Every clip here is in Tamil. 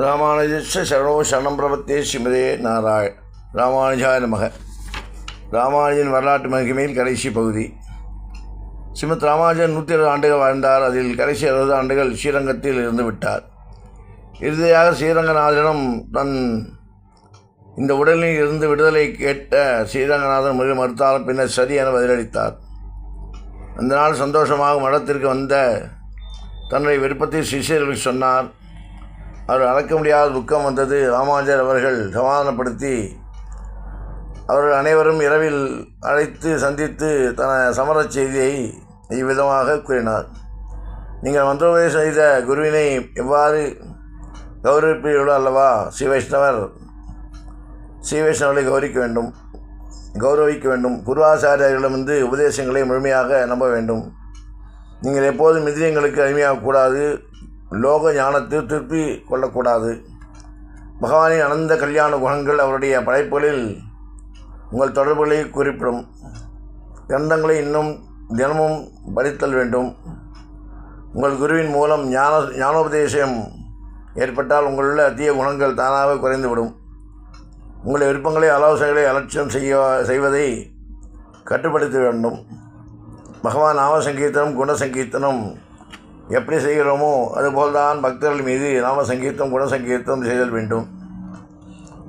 ராமானுஜஸ்ய சரணோ சரணம் பிரபத்தே ஸ்ரீமதே நாராய ராமானுஜாய நமக. ராமானுஜன் வரலாற்று மகிமையில் கடைசி பகுதி. ஸ்ரீமத் ராமானுஜன் நூற்றி இருபது ஆண்டுகள் வாழ்ந்தார். அதில் கடைசி அறுபது ஆண்டுகள் ஸ்ரீரங்கத்தில் இருந்து விட்டார். இறுதியாக ஸ்ரீரங்கநாதனிடம் தன் இந்த உடலில் இருந்து விடுதலை கேட்ட ஸ்ரீரங்கநாதன் மிக மறுத்தாலும் பின்னர் சரி என பதிலளித்தார். அந்த நாள் சந்தோஷமாக மடத்திற்கு வந்த தன்னுடைய விருப்பத்தை சிஷியர்களுக்கு சொன்னார். அவர் அடக்க முடியாத துக்கம் வந்தது ராமானுஜர் அவர்கள் சமாதானப்படுத்தி அவர்கள் அனைவரும் இரவில் அழைத்து சந்தித்து தன சமரச் செய்தியை இவ்விதமாக கூறினார். நீங்கள் மந்திரோபதேசம் செய்த குருவினை எவ்வாறு கௌரவிப்பீர்களோ அல்லவா ஸ்ரீ வைஷ்ணவர்? ஸ்ரீ வைஷ்ணவர்களை கௌரிக்க வேண்டும். கௌரவிக்க வேண்டும். குருவாச்சாரியர்களிடமிருந்து உபதேசங்களை முழுமையாக நம்ப வேண்டும். நீங்கள் எப்போதும் இந்திரியங்களுக்கு அடிமையாகக்கூடாது லோக ஞானத்தை திருப்பி கொள்ளக்கூடாது. பகவானின் அனந்த கல்யாண குணங்கள் அவருடைய படைப்புகளில் உங்கள் தொடர்புகளை குறிப்பிடும். கிரந்தங்களை இன்னும் தினமும் படித்தல் வேண்டும். உங்கள் குருவின் மூலம் ஞான ஞானோபதேசம் ஏற்பட்டால் உங்களுள்ள தீய குணங்கள் தானாக குறைந்துவிடும். உங்கள் விருப்பங்களை ஆலோசனைகளை அலட்சியம் செய்ய செய்வதை கட்டுப்படுத்த வேண்டும். பகவான் நாமசங்கீர்த்தனம் குணசங்கீர்த்தனம் குண சங்கீர்த்தனம் எப்படி செய்கிறோமோ அதுபோல்தான் பக்தர்கள் மீது நாம சங்கீர்த்தம் குண சங்கீர்த்தம் செய்தல் வேண்டும்.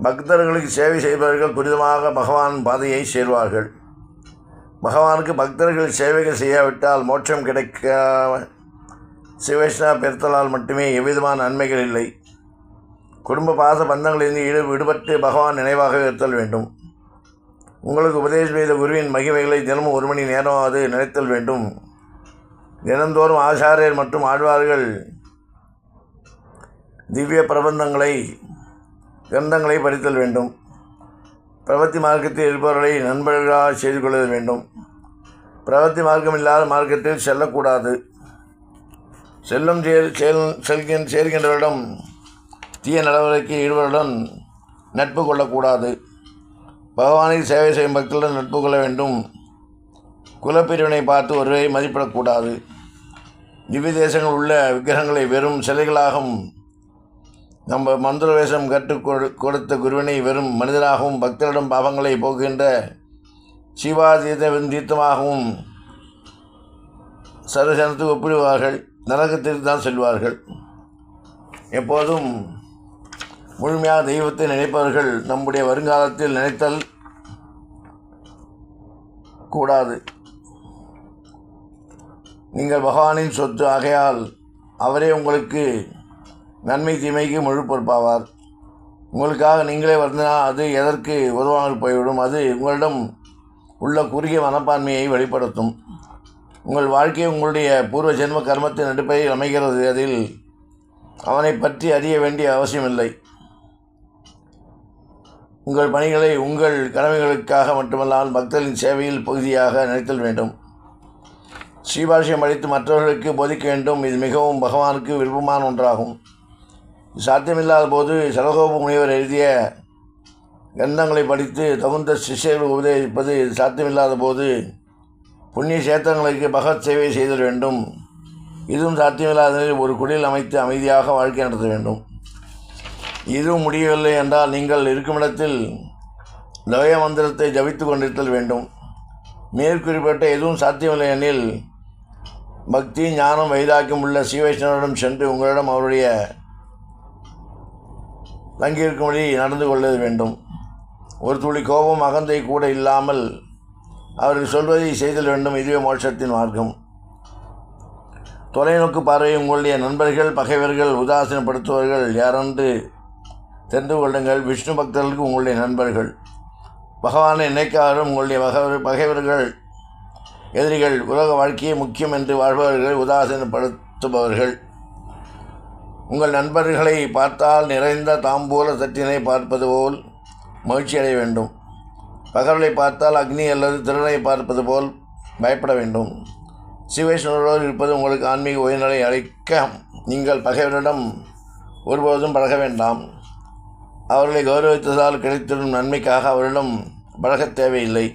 பக்தர்களுக்கு சேவை செய்பவர்கள் துரிதமாக பகவான் பாதையை சேர்வார்கள். பகவானுக்கு பக்தர்கள் சேவைகள் செய்யாவிட்டால் மோட்சம் கிடைக்க சிவஷ்ணா பெருத்தலால் மட்டுமே எவ்விதமான நன்மைகள் இல்லை. குடும்ப பாச பந்தங்களிலிருந்து ஈடு விடுபட்டு பகவான் நினைவாக இருத்தல் வேண்டும். உங்களுக்கு உபதேசம் செய்த குருவின் மகிமைகளை தினமும் ஒரு மணி நேரமாவது நினைத்தல் வேண்டும். தினந்தோறும் ஆசாரியர் மற்றும் ஆழ்வார்கள் திவ்ய பிரபந்தங்களை கிரந்தங்களை படித்தல் வேண்டும். பிரபத்தி மார்க்கத்தில் இருப்பவர்களை நண்பர்களாக செய்து கொள்ளல் வேண்டும். பிரபத்தி மார்க்கம் இல்லாத மார்க்கத்தில் செல்லக்கூடாது. செல்லும் சேர் செல் செல்கின் சேர்கின்றவரிடம் தீய நடவடிக்கை ஈடுபவருடன் நட்பு கொள்ளக்கூடாது. பகவானை சேவை செய்யும் பக்தர்களுடன் நட்பு கொள்ள வேண்டும். குலப்பிரிவினை பார்த்து ஒருவரை மதிப்பிடக்கூடாது. திவ்ய தேசங்கள் உள்ள விக்கிரகங்களை வெறும் சிலைகளாகவும் நம்ம மந்திர வேஷம் கற்றுக் கொடுத்த குருவினை வெறும் மனிதராகவும் பக்தரிடம் பாவங்களை போக்குகின்ற சிவாதீத தீர்த்தமாகவும் சர்வசனத்துக்கு ஒப்பிடுவார்கள் நரகத்திற்கு தான் செல்வார்கள். எப்போதும் முழுமையாக தெய்வத்தை நினைப்பவர்கள் நம்முடைய வருங்காலத்தில் நினைத்தல் கூடாது. நீங்கள் பகவானின் சொத்து ஆகையால் அவரே உங்களுக்கு நன்மை தீமைக்கு முழு பொறுப்பாவார். உங்களுக்காக நீங்களே வந்தனா அது எதற்கு உதவாமல் போய்விடும்? அது உங்களிடம் உள்ள குறுகிய மனப்பான்மையை வெளிப்படுத்தும். உங்கள் வாழ்க்கை உங்களுடைய பூர்வ ஜென்ம கர்மத்தின் அடிப்படையில் அமைகிறது. அதில் அவனை பற்றி அறிய வேண்டிய அவசியமில்லை. உங்கள் பணிகளை உங்கள் கடமைகளுக்காக மட்டுமல்லாமல் பக்தர்களின் சேவையில் பகுதியாக நினைத்தல் வேண்டும். சீபாஷியம் அளித்து மற்றவர்களுக்கு போதிக்க வேண்டும். இது மிகவும் பகவானுக்கு விருப்பமான ஒன்றாகும். சாத்தியமில்லாத போது சரகோப முனிவர் எழுதிய கிரந்தங்களை படித்து தகுந்த சிஷ்யர்கள் உபதேசிப்பது சாத்தியமில்லாத போது புண்ணிய சேத்திரங்களுக்கு பகவத் சேவை செய்தல் வேண்டும். இதுவும் சாத்தியமில்லாத நிலையில் ஒரு குடில் அமைத்து அமைதியாக வாழ்க்கை நடத்த வேண்டும். இதுவும் முடியவில்லை என்றால் நீங்கள் இருக்குமிடத்தில் இடத்தில் மந்திரத்தை ஜபித்து கொண்டிருத்தல் வேண்டும். மேற்குறிப்பிட்ட எதுவும் சாத்தியமில்லை எனில் பக்தி ஞானம் வைராக்கியம் உள்ள ஸ்ரீவைஷ்ணவரிடம் சென்று உங்களிடம் அவருடைய தங்கியிருக்கும்படி நடந்து கொள்ள வேண்டும். ஒரு துளி கோபம் அகந்தை கூட இல்லாமல் அவர்கள் சொல்வதை செய்தல் வேண்டும். இதுவே மோட்சத்தின் மார்க்கம். தொலைநோக்கு பார்வை உங்களுடைய நண்பர்கள் பகைவர்கள் உதாசீனப்படுத்துவர்கள் யாரென்று தெரிந்து கொள்ளுங்கள். விஷ்ணு பக்தர்களுக்கு உங்களுடைய நண்பர்கள். பகவானை நினைக்காரும் உங்களுடைய பகவர் பகைவர்கள் எதிரிகள் உலக வாழ்க்கையே முக்கியம் என்று வாழ்பவர்கள் உதாசீனப்படுத்துபவர்கள். உங்கள் நண்பர்களை பார்த்தால் நிறைந்த தாம்பூல தட்டினை பார்ப்பது போல் மகிழ்ச்சி அடைய வேண்டும். பகவலை பார்த்தால் அக்னி அல்லது திருடனை பார்ப்பது போல் பயப்பட வேண்டும். சிவேஸ்வரோடு இருப்பது உங்களுக்கு ஆன்மீக உயர்நிலை அழைக்க நீங்கள் பகைவரிடம் ஒருபோதும் பழக வேண்டாம். அவர்களை கௌரவித்ததால் கிடைத்திடும் நன்மைக்காக அவரிடம் பழகத் தேவையில்லை.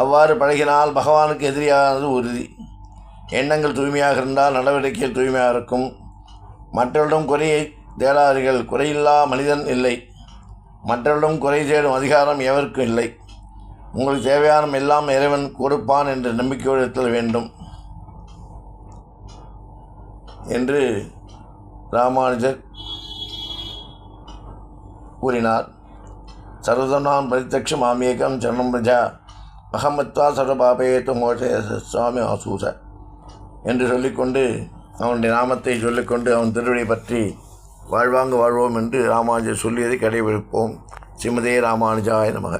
அவ்வாறு பழகினால் பகவானுக்கு எதிரியானது உறுதி. எண்ணங்கள் தூய்மையாக இருந்தால் நடவடிக்கைகள் தூய்மையாக இருக்கும். மற்றவரிடம் குறையை தேடாதீர்கள். குறையில்லா மனிதன் இல்லை. மற்றவரிடம் குறை தேடும் அதிகாரம் எவருக்கும் இல்லை. உங்களுக்கு தேவையான எல்லாம் இறைவன் கொடுப்பான் என்ற நம்பிக்கையோடு இருத்தல் வேண்டும். என்று ராமானுஜர் கூறினார். சர்வதனாம் பரித்தக்ஷம் ஆமியகம் சரணம் பிரஜா. அகமத்வா சர்வபாபேத்து மோச சுவாமி ஆசூச என்று சொல்லிக்கொண்டு அவனுடைய நாமத்தை சொல்லிக்கொண்டு அவன் திருவிழை பற்றி வாழ்வாங்க வாழ்வோம் என்று ராமானுஜர் சொல்லியதை கடைபிடிப்போம். ஸ்ரீமதே ராமானுஜாய நமக.